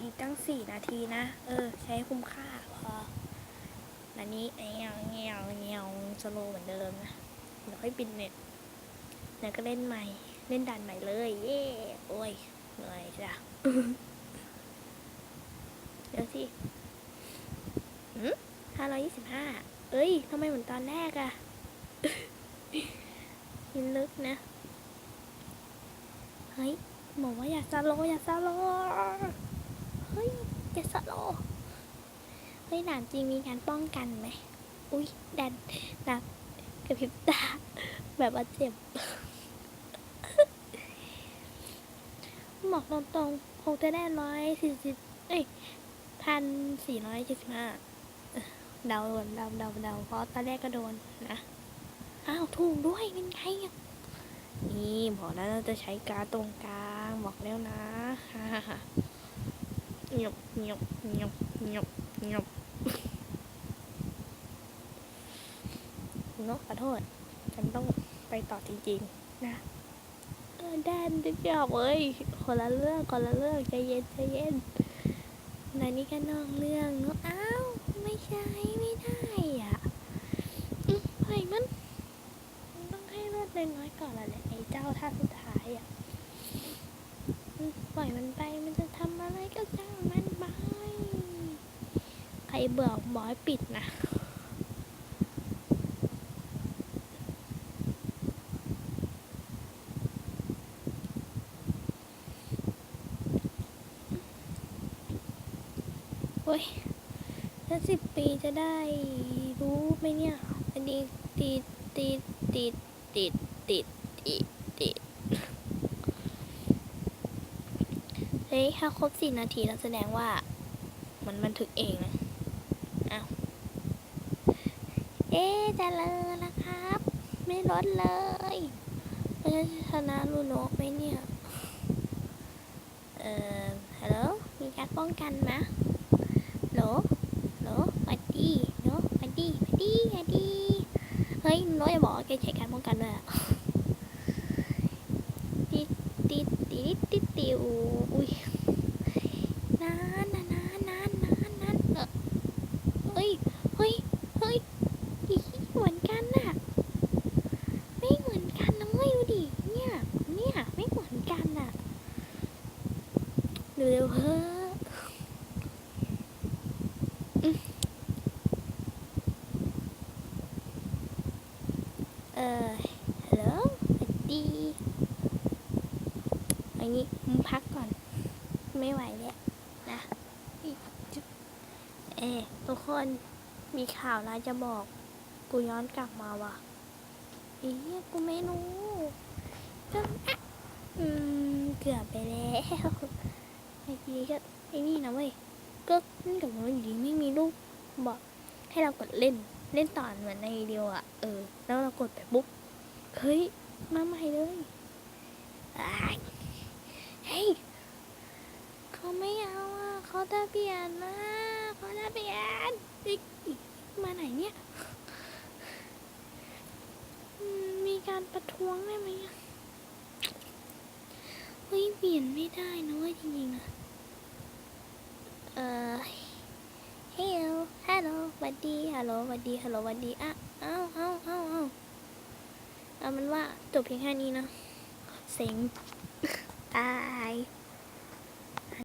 อีกตั้งสี่นาทีนะ เออ ใช้คุ้มค่าพออันนี้เงี้ยวเงี้ยวเงี้ยวสโลเหมือนเดิมนะเดี๋ยวค่อยปิดเน็ตแล้วก็เล่นใหม่ เล่นด่านใหม่เลย เย่โอ้ยเหนื่อยจ้ะเดี๋ยวสิห้าร้อยยี่สิบห้าเอ้ยทำไมเหมือนตอนแรกอะยินลึกนะ เฮ้ยบอกว่าอย่าสโลอย่าสโล ฮ้ยอย่าสโลเฮ้ยด่านจริงมีการป้องกันไหม อุ้ยดันดับกระพริบตา แบบว่าเจ็บบอกตรงๆคงจะได้ร้อยสี่สิบเอ้ยพันสี่ร้อยเจ็ดสิบห้าเดาโดนเดาเดาเดาเพราะตอนแรกก็โดนนะ อ้าวถูกด้วยเป็นไงนี่บอกแล้วเราจะใช้การตรงกลางบอกแล้วนะ ฮ่าฮ่าฮ่าหยบหยบหยบหยบหยบนกขอโทษ ฉันต้องไปต่อจริงๆ นะเออแดนจะจอบเอ้ยคนละเรื่องคนละเรื่องใจเย็นใจเย็นในนี้ก็นอกเรื่องเนอะอ้าวไม่ใช่ไม่ได้อะอืมปล่อยมันต้องให้เลือดน้อยก่อนละแหละไอ้เจ้าท่าสุดท้ายอะปล่อยมันไปมันจะทำอะไรก็ช่างมันไปใคร เบื่อบอกให้ปิดนะโอ้ยถ้าสิบปีจะได้รู้ไหมเนี่ย อันนี้ติดติดติดติดติดติดติดเฮ้ยถ้าครบสี่นาทีแล้วแสดงว่ามันบันทึกเองนะ อ้าว เอ๊ะจะเลยละครับ ไม่ลดเลยเราจะชนะลูโนไหมเนี่ย เอ่อฮัลโหลมีการป้องกันไหมโหลโหลสวัสดีโหลสวัสดีสวัสดีสวัสดีเฮ้ยโน้อย่าบอกแกใช้การป้องกันด้วยอะติดติดติดติดติวอุ้ยนานนานนานนานนานนานเออเฮ้ยเฮ้ยเฮ้ยอีเหมือนกันน่ะ ไม่เหมือนกันนะเว้ยดูดิ เนี่ย เนี่ย ไม่เหมือนกันน่ะ เร็วเฮ้อเออฮัลโหลสวัสดี อันนี้มึงพักก่อน ไม่ไหวแล้วนะเออทุกคนมีข่าวร้ายจะบอก กูย้อนกลับมาว่ะอีเหี้ยกูไม่รู้ก็อะอืม เกือบไปแล้ว ไอ้ทีก็ไอ้นี่นะเว้ยก็เล่นกับมันอยู่ดีไม่มีลูกบอกให้เรากดเล่นเล่นต่อเหมือนในวิดีโออะเออ แล้วเรากดไปปุ๊บเฮ้ยมาใหม่เลยเฮ้ยเขาไม่เอาอะเขาจะเปลี่ยนนะเขาจะเปลี่ยนอีกมาไหนเนี่ยมีการประท้วงได้ไหมเฮ้ยเปลี่ยนไม่ได้นะเว้ยจริงๆนะเออ ฮัลโหล ฮัลโหลส วัสดีฮัลโหลสวัสดีฮัลโหลสวัสดีอะเอ้าเอ้าเอ้าเอ้าเอามันว่าจบเพียงแค่นี้นะเซ็งตาย